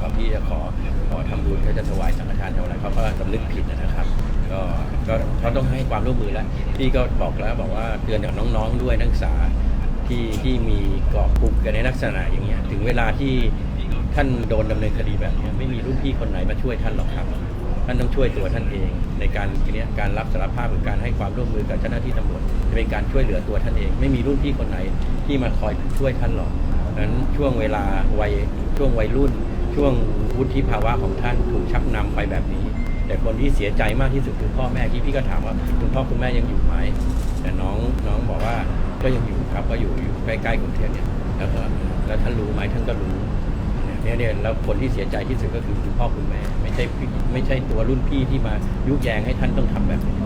ขอครับพี่จะขอขอทำบุญเขาจะถวายสังฆทานเทำอะไรเขาก็สำนึกผิดนะครับ ก็ก็เขาต้องให้ความร่วมมือแล้วพี่ก็บอกแล้วบอกว่าเตือนกับน้องๆด้วยนักศึกษาที่ที่มีเกาะกลุ่มกันในลักษณะอย่างเงี้ยถึงเวลาที่ท่านโดนดำเนินคดีแบบเนี้ยไม่มีรุ่นพี่คนไหนมาช่วยท่านหรอกครับ ท่านต้องช่วยตัวท่านเองในการทีเนี้ยการรับสารภาพหรือการให้ความร่วมมือกับเจ้าหน้าที่ตำรวจจะเป็นการช่วยเหลือตัวท่านเอง ไม่มีรุ่นพี่คนไหนที่มาคอยช่วยท่านหรอกนั้นช่วงเวลาวัยช่วงวัยรุ่น ช่วงวุฒิภาวะของท่านถูกชักนำไปแบบนี้ แต่คนที่เสียใจมากที่สุดคือพ่อแม่ที่พี่ก็ถามว่าคุณพ่อคุณแม่ยังอยู่ไหมแต่น้องน้องบอกว่าก็ยังอยู่ครับก็อยู่อยู่ใกล้ๆกรุงเทพเนี่ยแล้วก็แล้วท่านรู้ไหมท่านก็รู้เนี่ยเนี่ยแล้วคนที่เสียใจที่สุดก็คือคุณพ่อคุณแม่ไม่ใช่พี่ไม่ใช่ตัวรุ่นพี่ที่มายุแยงให้ท่านต้องทำแบบนี้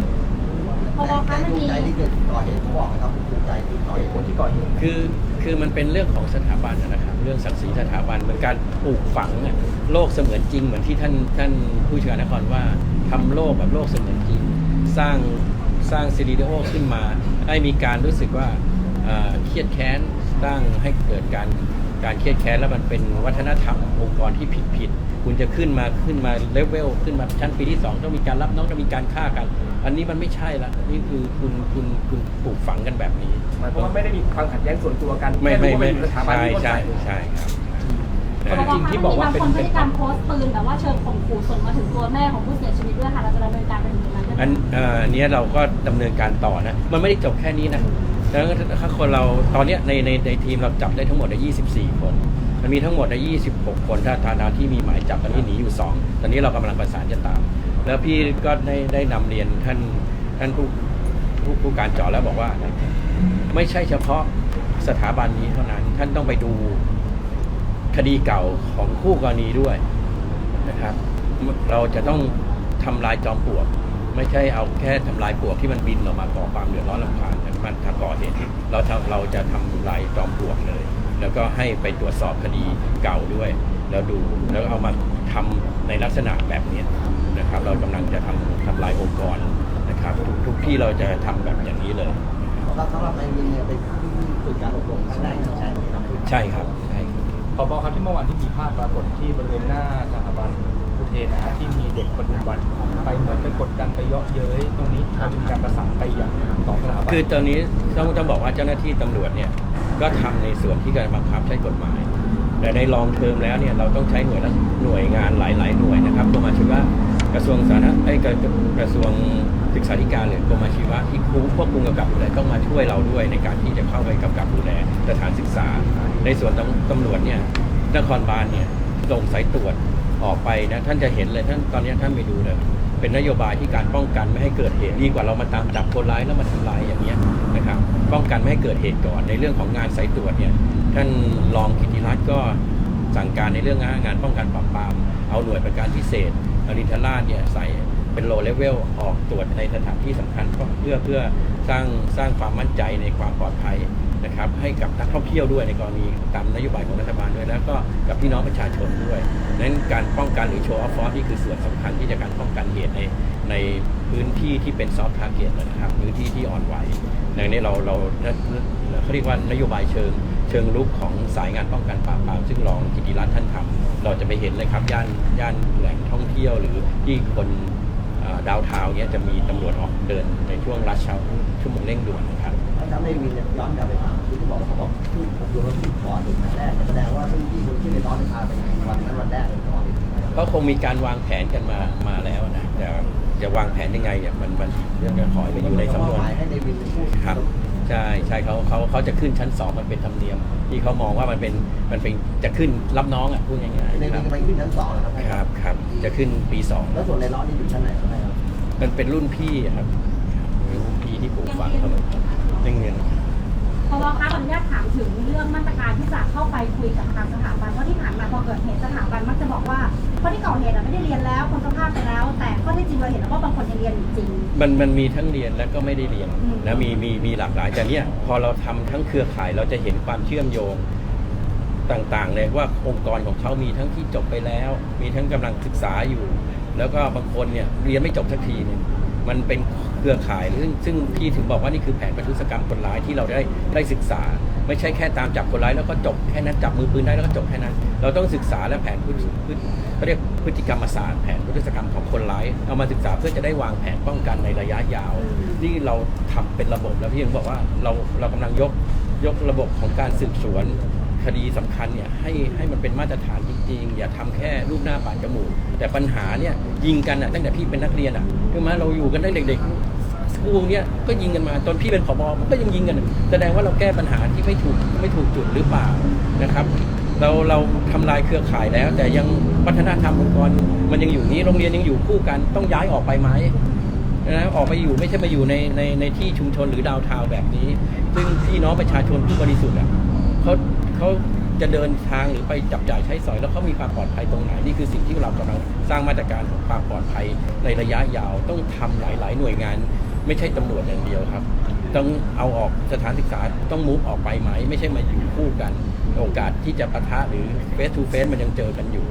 พอคะมันภูมีมิใจที่เกิดก่อเหตุเขาบอก คือมันเป็นเรื่องของสถาบันนะครับเรื่องศักดิ์ศรีสถาบันเหมือนการปลูกฝังโลกเสมือนจริง เหมือนที่ท่านท่านผู้ชการนครว่าทำโลกแบบโลกเสมือนจริง สร้างสร้างซีรีโอขึ้นมา ให้มีการรู้สึกว่าเครียดแค้นสร้างให้เกิดการ การเครียดแค้นแล้วมันเป็นวัฒนธรรมองค์กรที่ผิดผิดๆคุณจะขึ้นมาขึ้นมาเลเวลขึ้นมาชั้นปีที่สองต้องมีการรับน้องต้องมีการฆ่ากัน อันนี้มันไม่ใช่ละนี่คือคุณคุณคุณปลูกฝังกันแบบนี้หมายความว่าไม่ได้มีความขัดแย้งส่วนตัวกันไม่แค่ไม่รู้ว่าไม่เป็นสถาบันใช่ที่คนใช่ใส่ใช่ครับข้อเท็จจริงที่บอกว่าเป็นบางคนพเป็ฤนติกรรมโพสต์ปืนแต่ว่าเชิงข่มขู่ส่งมาถึงตัวแม่ของผู้เสียชีวิตด้วยค่ะเราจะดำเนินการไปถึงตรงนั้นด้วยไหมอันเอ่ออันเนี้ยเราก็ดำเนินการต่อนะ มันไม่ได้จบแค่นี้นะ แล้วถ้าคนเราตอนนี้ในในในทีมเราจับได้ทั้งหมดใน24 คน มันมีทั้งหมดใน26 คนถ้าทางดาวที่มีหมายจับตอนนี้หนีอยู่ 2 ตอนนี้เรากำลังประสานจะตาม แล้วพี่ก็ได้ได้นำเรียนท่านท่านผู้ผู้ผู้การจอแล้วบอกว่า ไม่ใช่เฉพาะสถาบันนี้เท่านั้น ท่านต้องไปดูคดีเก่าของคู่กรณีด้วยนะครับ เราจะต้องทำลายจอมปลวก ไม่ใช่เอาแค่ทำลายปลวกที่มันบินออกมาก่อความเดือดร้อนลำคาญนะมันถ้าก่อเหตุเราทำเราจะทำลายจอมปลวกเลย แล้วก็ให้ไปตรวจสอบคดีเก่าด้วย แล้วดูแล้วเอามาทำในลักษณะแบบนี้นะครับ เรากำลังจะทำทำลายองค์กรนะครับ ทุกทุกที่เราจะทำแบบอย่างนี้เลยแล้วสำหรับนายวินเนี่ยเป็นผู้ที่ฝึกการอบรมครั้งแรกใช่ไหมครับใช่ครับใช่ครับพบครับที่เมื่อวานที่มีภาพปรากฏที่บริเวณหน้าสถาบันอุ เทนนะฮะที่มีเด็กปฏิบัติไปเหมือนไปกดดันไปเยาะเย้ยตรงนี้เราจะมีการประสานไปอย่างต่อสถาบันคือตอนนี้ต้องต้องบอกว่าเจ้าหน้าที่ตำรวจเนี่ยก็ทำในส่วนที่การบังคับใช้กฎหมาย แต่ในรองเทอมแล้วเนี่ยเราต้องใช้หน่วยละหน่วยงานหลาย ๆ หน่วยนะครับกรมอาชีวะกระทรวงสาธารณไอ้ยกระกระทรวงศึกษาธิการหรือกรมอาชีวะที่ควบควบคุมกำกับดูแลต้องมาช่วยเราด้วยในการที่จะเข้าไปกำกับดูแลสถานศึกษา ในส่วนตำตำรวจเนี่ยนครบาลเนี่ยส่งสายตรวจ ออกไปนะท่านจะเห็นเลยท่านตอนนี้ท่านไปดูเลย เป็นนโยบายที่การป้องกันไม่ให้เกิดเหตุดีกว่าเรามาตามจับคนร้ายแล้วมาทำลายอย่างเงี้ยนะครับป้องกันไม่ให้เกิดเหตุก่อนในเรื่องของงานสายตรวจเนี่ยท่านรองกิติรัตน์ก็สั่งการในเรื่องงานป้องกันปราบปรามเอาหน่วยประการพิเศษอรินทราชเนี่ยใส่เป็นโลเลเวลออกตรวจในสถานที่สำคัญเพื่อเพื่อสร้างสร้างความมั่นใจในความปลอดภัย นะครับให้กับนักท่องเที่ยวด้วยในกรณีตามนโยบายของรัฐบาลด้วยแล้วก็กับพี่น้องประชาชนด้วยนั้นการป้องกันหรือโชว์ออฟฟอร์นี่คือส่วนสำคัญที่จะการป้องกันเหตุในในพื้นที่ที่เป็นซอฟต์ทาร์เก็ตนะครับพื้นที่ที่อ่อนไหวในนี้เราเราเขาเรียกว่านโยบายเชิงเชิงลุกของสายงานป้องกันปราบปรามซึ่งรองกิติรัตน์ท่านทำเราจะไปเห็นเลยครับย่านย่านแหล่งท่องเที่ยวหรือที่คนดาวเทาเนี้ยจะมีตำรวจออกเดินในช่วงรัชชาชั่วโมงเร่งด่วนครับ ถ้าจำนายวินเนี่ยย้อนกลับไปถามที่เขาบอกว่าเขาบอกที่ผมโดนรถที่ก่อนถึงครั้งแรกเนี่ยแสดงว่ารุ่นพี่คนที่ในร้อนในพาไปวันนั้นวันแรกเลยก่อนถึงก็คงมีการวางแผนกันมามาแล้วนะแต่จะวางแผนยังไงเนี่ยมันมันเรื่องจะขอให้ไปอยู่ในสำนวนให้นายวินเป็นผู้ครับใช่ใช่เขาเขาเขาจะขึ้นชั้นสองมันเป็นธรรมเนียม ที่เขามองว่ามันเป็นมันเป็นจะขึ้นรับน้องอะพูดง่ายนายๆวินครับจะไปขึ้นชั้นสองเหรอครับครับครับจะขึ้นปีสองแล้วส่วนในร้อนนี่อยู่ชั้นไหนครับมันเป็นรุ่นพี่อะครับเป็นรุ่นพี่ที่ปลูกฝังเขามาเรื่ องเงินพอคะขออนุญาตถามถึงเรื่องมาตรการที่จะเข้าไปคุยกับทางสถาบันเพราะที่ผ่านมาพอเกิดเหตุสถาบันมักจะบอกว่าคนที่ก่อเหตุอะไม่ได้เรียนแล้วคนสภาพไปแล้ว แต่ข้อเท็จจริงเราเห็นแล้วว่าบางคนยังเรียนอยู่จริง มันมันมีทั้งเรียนและก็ไม่ได้เรียนอืม นะมีมีมีหลากหลายแต่เนี่ยพอเราทำทั้งเครือข่ายเราจะเห็นความเชื่อมโยงต่างๆเลยว่าองค์กรของเขามีทั้งที่จบไปแล้ว มีทั้งกำลังศึกษาอยู่ แล้วก็บางคนเนี่ยเรียนไม่จบสักทีเนี่ย มันเป็นเครือข่ายซึ่งซึ่งพี่ถึงบอกว่านี่คือแผนประทุษกรรมคนร้ายที่เราได้ได้ศึกษา ไม่ใช่แค่ตามจับคนร้ายแล้วก็จบแค่นั้นจับมือปืนได้แล้วก็จบแค่นั้น เราต้องศึกษาและแผนพฤติพฤติเขาเรียกพฤติกรรมศาสตร์แผนพฤติกรรมของคนร้ายเอามาศึกษาเพื่อจะได้วางแผนป้องกันในระยะยาว นี่เราทำเป็นระบบแล้วพี่ยังบอกว่าเราเรากำลังยกยกระบบของการสืบสวนคดีสำคัญเนี่ยให้ให้มันเป็นมาตรฐานจ ริง อย่าทำแค่รูปหน้าปานจมูก แต่ปัญหาเนี่ยยิงกันอะตั้งแต่พี่เป็นนักเรียนอะคือมาเราอยู่กันได้เด็กๆสกูเนี่ยก็ยิงกันมาตอนพี่เป็นผบมันก็ยังยิงกันแสดงว่าเราแก้ปัญหาที่ไม่ถูกไม่ถูกจุดหรือเปล่านะครับเราเราทำลายเครือข่ายแล้ว แต่ยังวัฒนธรรมองค์กรมันยังอยู่นี้โรงเรียนยังอยู่คู่กันต้องย้ายออกไปไหมนะออกไปอยู่ไม่ใช่มาอยู่ในในในที่ชุมชนหรือดาวทาวแบบนี้ ซึ่งพี่น้องประชาชนผู้บริสุทธิ์อะเขาเขา จะเดินทางหรือไปจับจ่ายใช้สอยแล้วเขามีความปลอดภัยตรงไหนนี่คือสิ่งที่เรากำลังสร้างมาตรการของความปลอดภัยในระยะยาวต้องทำหลาย ๆ หน่วยงาน ไม่ใช่ตำรวจอย่างเดียวครับ ต้องเอาออกสถานศึกษาต้องมูฟออกไปไหม ไม่ใช่มาอยู่คู่กัน โอกาสที่จะปะทะหรือเฟสทูเฟสมันยังเจอกันอยู่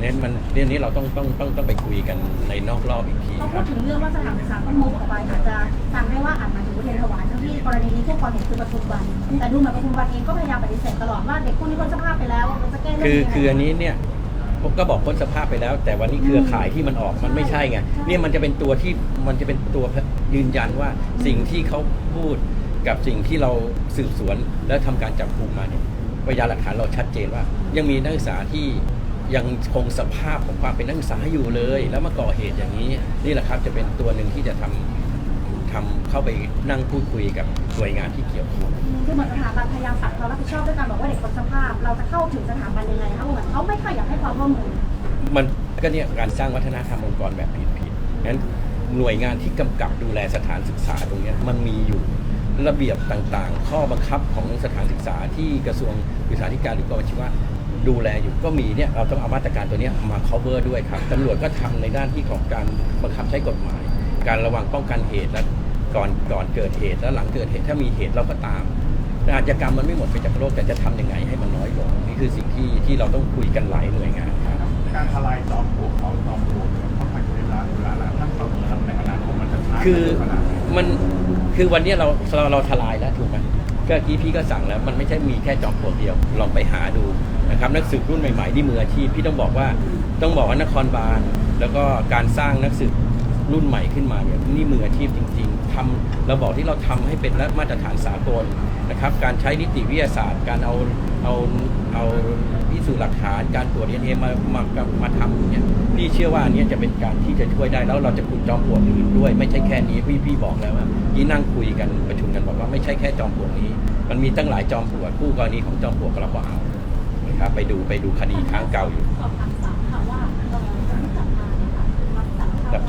เนี่ยมันเรื่องนี้เราต้องต้องต้องต้องไปคุยกันในนอกรอบอีกทีเขาคพูดถึงเรื่องว่าสถานศึกษาต้องมุกออกไปอาจจะฟังได้ว่าอาจหมา ยถึงอุเทรนถวายทั้งที่กรณีนี้ผู้ก่อเหตุคือปทุมวัน แต่ดูเหมือนปทุมวันเองก็พยายามปฏิเสธตลอดว่าเด็กพวกนี้พ้นสภาพไปแล้วเราจะแก้เรื่องคือนี้ยังไงคืออันนี้เนี่ยผมก็บอกพ้นสภาพไปแล้ว แต่วันนี้เครือข่ายที่มันออกมันไม่ใช่ไงเนี่ยมันจะเป็นตัวที่มันจะเป็นตัวยืนยันว่าสิ่งที่เขาพูดกับสิ่งที่เราสืบสวนและทำการจับกุมมาเนี่ยพยานหลักฐานเราชัดเจนว่า ยังมีนักศึกษาที่ยังคงสภาพของความเป็นนักศึกษาอยู่เลย แล้วมาก่อเหตุอย่างนี้นี่แหละครับจะเป็นตัวหนึ่งที่จะทำ ทำเข้าไปนั่งพูดคุยกับหน่วยงานที่เกี่ยวข้อง คือเหมือนสถาบันพยายามปัดความรับผิดชอบด้วยการบอกว่าเด็กพ้นสภาพ เราจะเข้าถึงสถาบันยังไงคะเหมือนเขาไม่ค่อยอยากให้ความร่วมมือมันก็เนี่ยการสร้างวัฒนธรรมองค์กรแบบผิดๆงั้นหน่วยงานที่กำกับดูแลสถานศึกษาตรงเนี้ยมันมีอยู่ระเบียบต่างๆ ข้อบังคับของสถานศึกษาที่กระทรวงศึกษาธิการหรือกรมอาชีวะดูแลอยู่ก็มีเนี่ยเราต้องเอามาตรการตัวเนี้ยมา cover ด้วยครับตำรวจก็ทำในด้านที่ของการบังคับใช้กฎหมาย การระวังป้องกันเหตุและ ก่อนก่อนเกิดเหตุและหลังเกิดเหตุถ้ามีเหตุเราก็ตามอาชญากรรมมันไม่หมดไปจากโลกแต่จะทำยังไงให้มันน้อยลงนี่คือสิ่งที่ที่เราต้องคุยกันหลายหน่วยงานครับการทลายจอมปลวกเขาจอมปลวกเนี่ยค่อนข้างใช้เวลาเวลานานท่านประเมินครับในอนาคตมันจะช้าคือขนาดไหนมันคือวันเนี้ยเราเราเราทลายแล้วถูกไหมก็เมื่อกี้พี่ก็สั่งแล้วมันไม่ใช่มีแค่จอมปลวกเดียวลองไปหาดูนะครับนักสืบรุ่นใหม่ๆที่มืออาชีพพี่ต้องบอกว่าต้องบอกว่านครบาลแล้วก็การสร้างนักสืบ รุ่นใหม่ขึ้นมาเนี่ยนี่มืออาชีพจริงๆทำเราบอกที่เราทำให้เป็นมาตรฐานสากลนะครับ การใช้นิติวิทยาศาสตร์ การเอาเอาเอาพิสูจน์หลักฐานการตรวจดีเอ็นเอมามามาทำเนี่ยพี่เชื่อว่าอันเนี้ยจะเป็นการที่จะช่วยได้แล้วเราจะขุดจอมปลวกอื่นด้วย ไม่ใช่แค่นี้พี่พี่บอกแล้วว่าที่นั่งคุยกันประชุมกันบอกว่าไม่ใช่แค่จอมปลวกนี้ มันมีตั้งหลายจอมปลวกคู่กรณีของจอมปลวกกระเป๋านะครับไปดูไปดูคดีค้างเก่าอยู่สอบ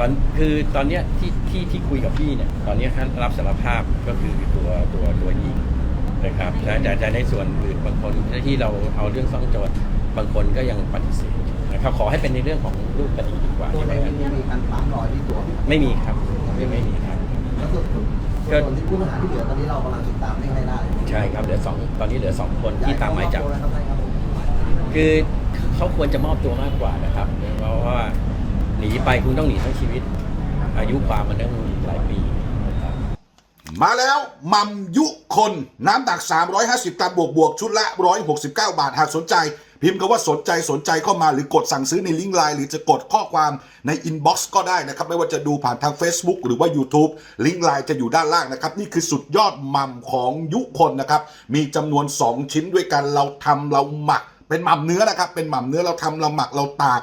ตอนคือตอนเนี้ยที่ที่ที่คุยกับพี่เนี่ยตอนเนี้ยท่านรับสารภาพก็คือตัวตัวตัวยิงนะครับแต่แต่แต่ในส่วนอื่นบางคนที่เราเอาเรื่องซ่องโจรบางคนก็ยังปฏิเสธนะครับขอให้เป็นในเรื่องของรูปคดีดีกว่าตัวที่ในว่าวินมีการปั๊มรอยที่ตัวไม่มีครับไม่ไม่มีครับแล้วส่วนส่วนที่ผู้ต้องหาที่เหลือตอนนี้เรากำลังติดตามไม่ให้ได้ใช่ครับเหลือสองตอนนี้เหลือสองคนที่ตามหมายจับอยกให้เขามอบตัวนะครับคือเขาควรจะมอบตัวมากกว่านะครับเพราะว่า หนีไปคุณต้องหนีทั้งชีวิต อายุความมันต้องหลายปี มาแล้วมัมยุคนน้ำตัก 350กรัมบวกบวกชุดละ 169 บาท หากสนใจ พิมพ์คำว่าสนใจสนใจเข้ามาหรือกดสั่งซื้อในลิงก์ไลน์หรือจะกดข้อความในอินบ็อกซ์ก็ได้นะครับ ไม่ว่าจะดูผ่านทาง Facebook หรือว่า YouTube ลิงก์ไลน์จะอยู่ด้านล่างนะครับ นี่คือสุดยอดมัมของยุคนนะครับ มีจำนวน 2 ชิ้นด้วยกันเราทำเราหมัก เป็นหม่ำเนื้อนะครับเป็นหม่ำเนื้อเราทำเราหมักเราตาก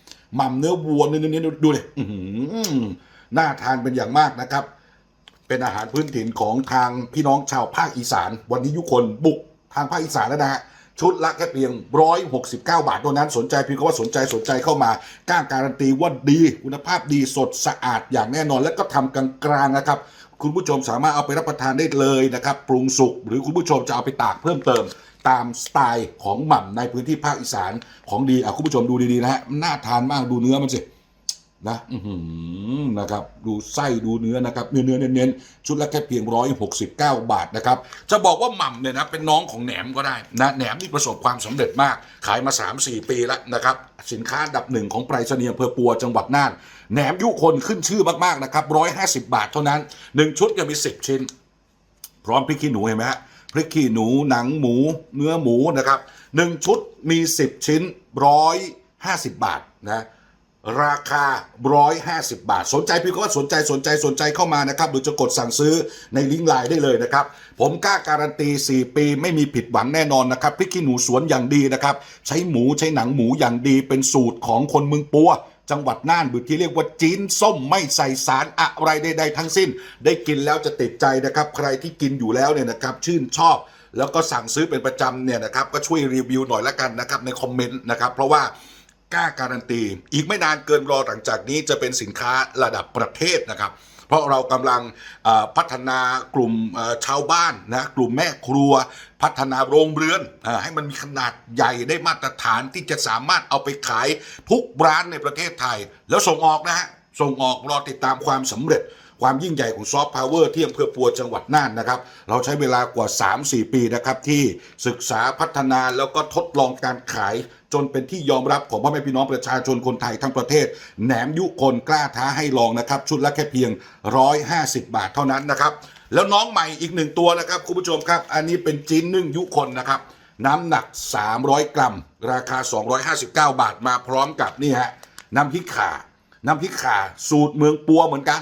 หม่ำเนื้อวัวเนื้อเนื้อดูเลยน่าทานเป็นอย่างมากนะครับ เป็นอาหารพื้นถิ่นของทางพี่น้องชาวภาคอีสาน วันนี้ยุคนบุกทางภาคอีสานแล้วนะฮะชุดละแค่เพียง 169 บาทเท่านั้นสนใจเพียงก็ว่าสนใจสนใจเข้ามาก้าการันตีว่าดีคุณภาพดีสดสะอาดอย่างแน่นอน และก็ทำกลางๆนะครับ คุณผู้ชมสามารถเอาไปรับประทานได้เลยนะครับ ปรุงสุกหรือคุณผู้ชมจะเอาไปตากเพิ่มเติม ตามสไตล์ของหม่ำในพื้นที่ภาคอีสานของดีอะคุณผู้ชมดูดีๆนะฮะน่าทานมากดูเนื้อมันสินะนะครับดูไส้ดูเนื้อนะครับเนื้อเนื้อเน้นๆชุดละแค่เพียง 169 บาทนะครับจะบอกว่าหม่ำเนี่ยนะเป็นน้องของแหนมก็ได้นะแหนมนี่ประสบความสำเร็จมาก ขายมา 3-4 ปีแล้วนะครับสินค้าดับหนึ่งของไปรษณีย์อำเภอปัวจังหวัดน่านแหนมยุคนขึ้นชื่อมากๆนะครับ150 บาทเท่านั้น 1 ชุดจะมี 10 ชิ้น พร้อมพริกขี้หนูเห็นไหมฮะ พริกขี้หนูหนังหมู เนื้อหมูนะครับหนึ่งชุดมี 10 ชิ้น 150 บาทนะราคา 150 บาท สนใจพี่ก็ว่าสนใจสนใจสนใจเข้ามานะครับหรือจะกดสั่งซื้อในลิงก์ไลน์ได้เลยนะครับ ผมกล้าการันตี 4 ปีไม่มีผิดหวังแน่นอนนะครับพริกขี้หนูสวนอย่างดีนะครับ ใช้หมูใช้หนังหมูอย่างดีเป็นสูตรของคนเมืองปัว จังหวัดน่านหรือที่เรียกว่าจีนส้มไม่ใส่สารอะไรใดๆทั้งสิ้น ได้กินแล้วจะติดใจนะครับ ใครที่กินอยู่แล้วเนี่ยนะครับชื่นชอบแล้วก็สั่งซื้อเป็นประจำเนี่ยนะครับก็ช่วยรีวิวหน่อยละกันนะครับในคอมเมนต์นะครับเพราะว่ากล้าการันตี อีกไม่นานเกินรอหลังจากนี้จะเป็นสินค้าระดับประเทศนะครับ เพราะเรากำลังพัฒนากลุ่มชาวบ้านนะกลุ่มแม่ครัว พัฒนาโรงเรือนอให้มันมีขนาดใหญ่ได้มาตรฐานที่จะสามารถเอาไปขายทุกร้านในประเทศไทย แล้วส่งออกนะฮะส่งออกรอติดตามความสำเร็จ ความยิ่งใหญ่ของซอฟต์พาวเวอร์ที่อำเภอปัวจังหวัดน่านนะครับ เราใช้เวลากว่า 3-4 ปีนะครับ ที่ศึกษาพัฒนาแล้วก็ทดลองการขายจนเป็นที่ยอมรับของพ่อแม่พี่น้องประชาชนคนไทยทั้งประเทศ แหนมยุคนกล้าท้าให้ลองนะครับ ชุดละแค่เพียง 150 บาทเท่านั้นนะครับ แล้วน้องใหม่อีกหนึ่งตัวนะครับคุณผู้ชมครับ อันนี้เป็นจีนนึ่งยุคนนะครับ น้ำหนัก 300 กรัม ราคา 259 บาทมาพร้อมกับนี่ฮะน้ำพริกข่าน้ำพริกข่าสูตรเมืองปัวเหมือนกัน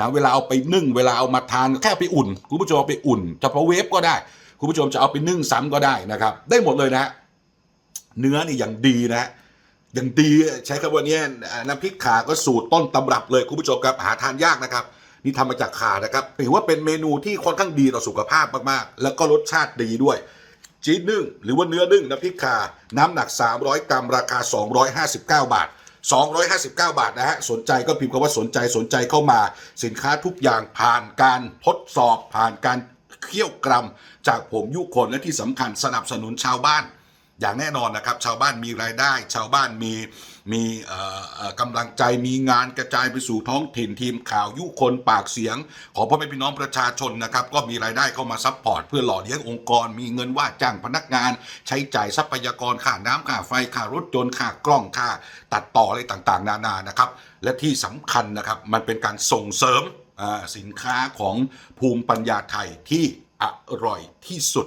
นะเวลาเอาไปนึ่งเวลาเอามาทานแค่ไปอุ่น คุณผู้ชมเอาไปอุ่นจะพอเวฟก็ได้ คุณผู้ชมจะเอาไปนึ่งซ้ำก็ได้นะครับ ได้หมดเลยนะเนื้อนี่อย่างดีนะอย่างดีใช้คำว่านี้น้ำพริกขาก็สูตรต้นตำรับเลยคุณผู้ชมครับหาทานยากนะครับนี่ทำมาจากขานะครับถือว่าเป็นเมนูที่ค่อนข้างดีต่อสุขภาพมากๆ แล้วก็รสชาติดีด้วยจีนนึ่งหรือว่าเนื้อนึ่งน้ำพริกขาน้ำหนัก 300 กรัมราคา 259 บาท 259 บาทนะฮะ สนใจก็พิมพ์คำว่าสนใจสนใจเข้ามา สินค้าทุกอย่างผ่านการทดสอบผ่านการเคี่ยวกรัมจากผมยุคนและที่สำคัญสนับสนุนชาวบ้าน อย่างแน่นอนนะครับ ชาวบ้านมีรายได้ ชาวบ้านมี มีกำลังใจมีงานกระจายไปสู่ท้องถิ่นทีมข่าวยุคนปากเสียง ของพ่อแม่พี่น้องประชาชนนะครับก็มีรายได้เข้ามาซัพพอร์ตเพื่อหล่อเลี้ยงองค์กร มีเงินว่าจ้างพนักงาน ใช้จ่ายทรัพยากรค่าน้ำค่าไฟค่ารถยนต์ค่ากล้องค่าตัดต่ออะไรต่างๆ นานานะครับและที่สำคัญนะครับมันเป็นการส่งเสริมสินค้าของภูมิปัญญาไทยที่อร่อยที่สุด